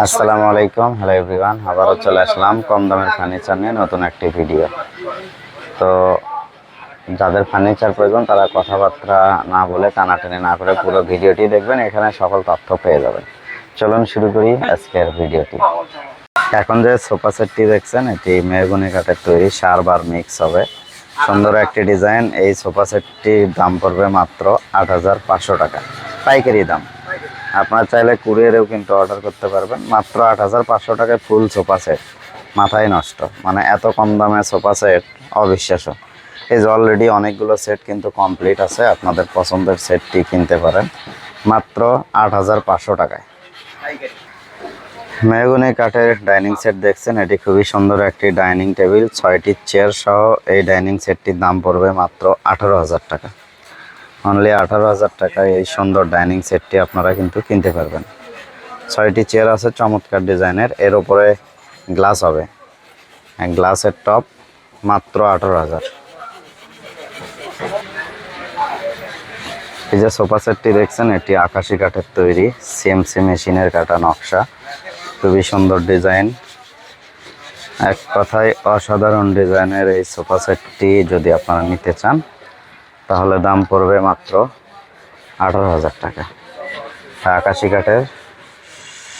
আসসালামু আলাইকুম। Hello everyone আবারও চলে আসলাম কম দামের ফার্নিচার নিয়ে নতুন একটি ভিডিও তো যাদের ফার্নিচার প্রয়োজন, তারা কথাবার্তা না বলে টানাটানি না করে পুরো ভিডিওটি দেখবেন, এখানে সকল তথ্য পেয়ে যাবেন। চলুন শুরু করি আজকের ভিডিওটি এখন যে সোফা সেটটি দেখছেন, এটি মেহগুনি কাঠের তৈরি, সার বার মিক্স হবে। সুন্দর একটি ডিজাইন এই সোফা সেটটির দাম পড়বে মাত্র আট হাজার পাঁচশো টাকা। পাইকারি দাম। আপনারা চাইলে কুরিয়ারেও কিন্তু অর্ডার করতে পারবেন। মাত্র আট হাজার পাঁচশো টাকায় ফুল সোফা সেট মাথায় নষ্ট। মানে এত কম দামে সোফা সেট অবিশ্বাস্য। এই যে অলরেডি অনেকগুলো সেট কিন্তু কমপ্লিট আছে। আপনাদের পছন্দের সেটটি কিনতে পারেন। মাত্র আট হাজার পাঁচশো টাকায়। মেহগুনি কাঠের ডাইনিং সেট দেখছেন? এটি খুবই সুন্দর একটি ডাইনিং টেবিল ছয়টি চেয়ার সহ এই ডাইনিং সেটটির দাম পড়বে মাত্র আঠারো হাজার টাকা। অনলি আঠারো হাজার টাকায় এই সুন্দর ডাইনিং সেটটি আপনারা কিন্তু কিনতে পারবেন। ছয়টি চেয়ার আছে, চমৎকার ডিজাইনের। এর উপরে গ্লাস হবে। গ্লাসের টপ মাত্র আঠারো হাজার। এই যে সোফা সেটটি দেখছেন, এটি আকাশি কাঠের তৈরি সিএমসি মেশিনের কাটা নকশা। খুবই সুন্দর ডিজাইন। এক কথায় অসাধারণ ডিজাইনের এই সোফা সেটটি যদি আপনারা নিতে চান তাহলে দাম পড়বে মাত্র আঠারো হাজার টাকা। আকাশি কাঠের,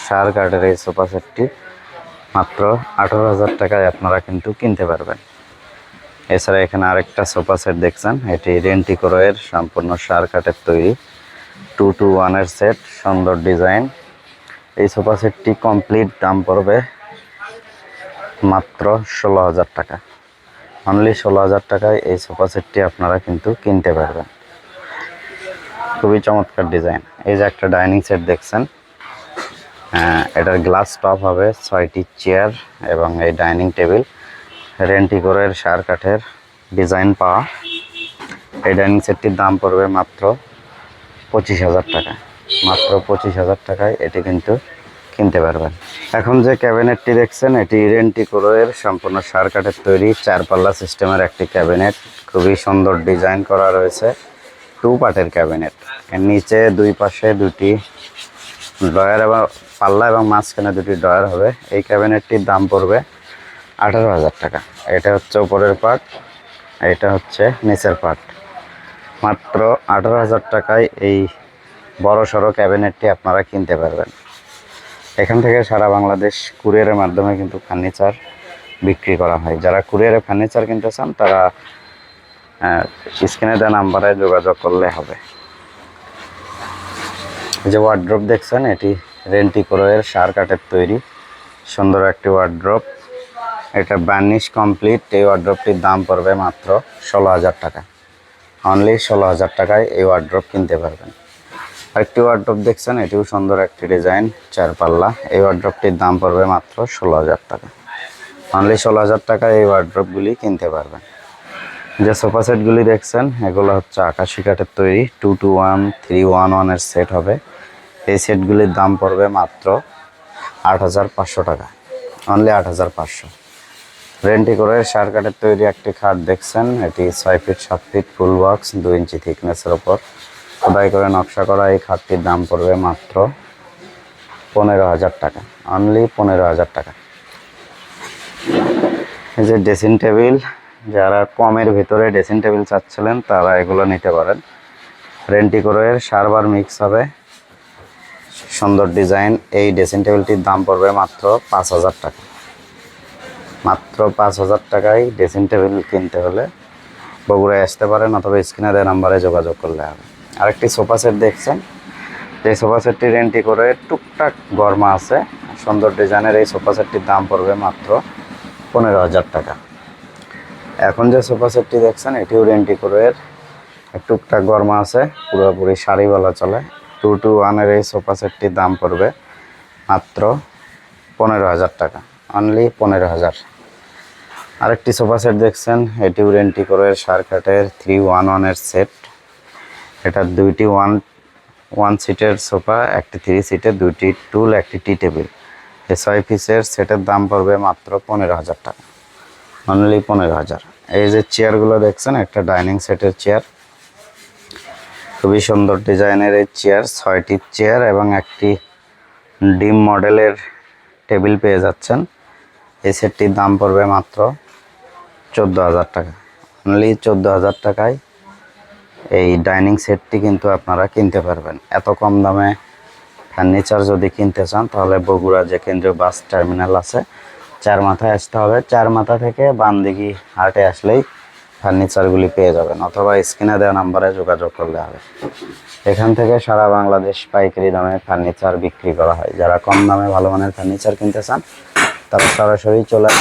সার কাঠের এই সোফা সেটটি মাত্র আঠারো হাজার টাকায় আপনারা কিন্তু কিনতে পারবেন। এছাড়া এখানে আরেকটা সোফা সেট দেখছেন, এটি রেন্টি এর সম্পূর্ণ সার কাঠের তৈরি টু টু ওয়ানের সেট সুন্দর ডিজাইন এই সোফা সেটটি কমপ্লিট দাম পড়বে মাত্র ষোলো হাজার টাকা। অনলি ষোলো হাজার টাকায় এই সোফা সেটটি আপনারা কিন্তু কিনতে পারবেন। খুবই চমৎকার ডিজাইন এই যে একটা ডাইনিং সেট দেখছেন আহ, এটার গ্লাস টপ হবে ছয়টি চেয়ার এবং এই ডাইনিং টেবিল রেন্টিকোরের সার কাঠের ডিজাইন পাওয়া। এই ডাইনিং সেটটির দাম পড়বে মাত্র পঁচিশ হাজার টাকা মাত্র পঁচিশ হাজার টাকায় এটি কিন্তু কিনতে পারবেন। এখন যে ক্যাবিনেটটি দেখছেন, এটি ইরেন্টি রেন্টিকোরের সম্পূর্ণ সার কাঠের তৈরি চার পাল্লা সিস্টেমের একটি ক্যাবিনেট। খুবই সুন্দর ডিজাইন করা রয়েছে, টু পার্টের ক্যাবিনেট। এর নিচে দুই পাশে দুটি ডয়ার এবং পাল্লা এবং মাঝখানে দুটি ডয়ার হবে। এই ক্যাবিনেটটির দাম পড়বে আঠারো হাজার টাকা। এটা হচ্ছে উপরের পার্ট এটা হচ্ছে নিচের পার্ট মাত্র আঠারো হাজার টাকায় এই বড় সড়ো ক্যাবিনেটটি আপনারা কিনতে পারবেন। এখান থেকে সারা বাংলাদেশ কুরিয়ারের মাধ্যমে কিন্তু ফার্নিচার বিক্রি করা হয়। যারা কুরিয়ারে ফার্নিচার কিনতে চান, তারা স্ক্রিনে দেওয়া নাম্বারে যোগাযোগ করলে হবে। যে ওয়ার্ড্রপ দেখছেন, এটি রেন্টিকোরের সার কাঠের তৈরি। সুন্দর একটি ওয়ার্ড্রপ এটা বার্নিশ কমপ্লিট এই ওয়ার্ড্রপটির দাম পড়বে মাত্র ষোলো হাজার টাকা। অনলি ষোলো হাজার টাকায় এই ওয়ার্ড্রপ কিনতে পারবেন। আরেকটি ওয়ার্ড্রপ দেখছেন, এটিও সুন্দর একটি ডিজাইন চার পাল্লা। এই ওয়ার্ড্রপটির দাম পড়বে মাত্র ষোলো হাজার টাকা। অনলি ষোলো হাজার টাকায় এই ওয়ার্ড্রপগুলি কিনতে পারবেন। যে সোফা সেটগুলি দেখছেন, এগুলো হচ্ছে আকাশি কাঠের তৈরি two two one three one ওয়ানের সেট হবে। এই সেটগুলির দাম পড়বে মাত্র আট হাজার পাঁচশো টাকা। অনলি আট হাজার পাঁচশো। রেন্টি করে সার কাঠের তৈরি একটি খাট দেখছেন, এটি ছয় ফিট সাত ফিট ফুল বক্স দু ইঞ্চি থিকনেসের ওপর। খোদাই করে নকশা করা এই খাটটির দাম পড়বে মাত্র পনেরো হাজার টাকা। অনলি পনেরো হাজার টাকা। এই যে ড্রেসিং টেবিল যারা কমের ভিতরে ড্রেসিং টেবিল চাচ্ছিলেন, তারা এগুলো নিতে পারেন। রেন্টিকোরের সারবার মিক্স হবে। সুন্দর ডিজাইন এই ড্রেসিং টেবিলটির দাম পড়বে মাত্র পাঁচ হাজার টাকা। মাত্র পাঁচ হাজার টাকায় ড্রেসিং টেবিল কিনতে হলে বগুড়ায় আসতে পারেন অথবা স্ক্রিনে দেওয়া নাম্বারে যোগাযোগ করলে হবে। আরেকটি সোফা সেট দেখছেন। এই সোফা সেটটি রেন্টি করে টুকটাক গরমা আছে। সুন্দর ডিজাইনের এই সোফা সেটটির দাম পড়বে মাত্র পনেরো হাজার টাকা। এখন যে সোফা সেটটি দেখছেন, এটিও রেন্টি করে টুকটাক গরমা আছে, পুরোপুরি শাড়ি বলা চলে। টু টু ওয়ানের এই সোফা সেটটির দাম পড়বে মাত্র পনেরো হাজার টাকা অনলি পনেরো হাজার। আরেকটি সোফা সেট দেখছেন, এটিও রেন্টি করে সার কাঠের থ্রি ওয়ান ওয়ানের সেট এটা দুইটি ওয়ান ওয়ান সিটের সোফা একটি থ্রি সিটের দুইটি টুল একটি টি টেবিল এই ছয় পিসের সেটের দাম পড়বে মাত্র পনেরো হাজার টাকা। অনলি পনেরো হাজার। এই যে চেয়ারগুলো দেখছেন, একটা ডাইনিং সেটের চেয়ার খুবই সুন্দর ডিজাইনের এই চেয়ার ছয়টি চেয়ার এবং একটি ডিম মডেলের টেবিল পেয়ে যাচ্ছেন। এই সেটটির দাম পড়বে মাত্র চোদ্দ হাজার টাকা। অনলি চোদ্দ হাজার টাকায় এই ডাইনিং সেটটি কিন্তু আপনারা কিনতে পারবেন। এত কম দামে ফার্নিচার যদি কিনতে চান, তাহলে বগুড়া যে কেন্দ্রীয় বাস টার্মিনাল আছে, চার মাথায় আসতে হবে। চার মাথা থেকে বামদিঘি হাটে আসলেই ফার্নিচারগুলি পেয়ে যাবেন, অথবা স্ক্রিনে দেওয়া নাম্বারে যোগাযোগ করলে হবে। এখান থেকে সারা বাংলাদেশ পাইকারি দামে ফার্নিচার বিক্রি করা হয়। যারা কম দামে ভালো মানের ফার্নিচার কিনতে চান, তারা সরাসরি চলে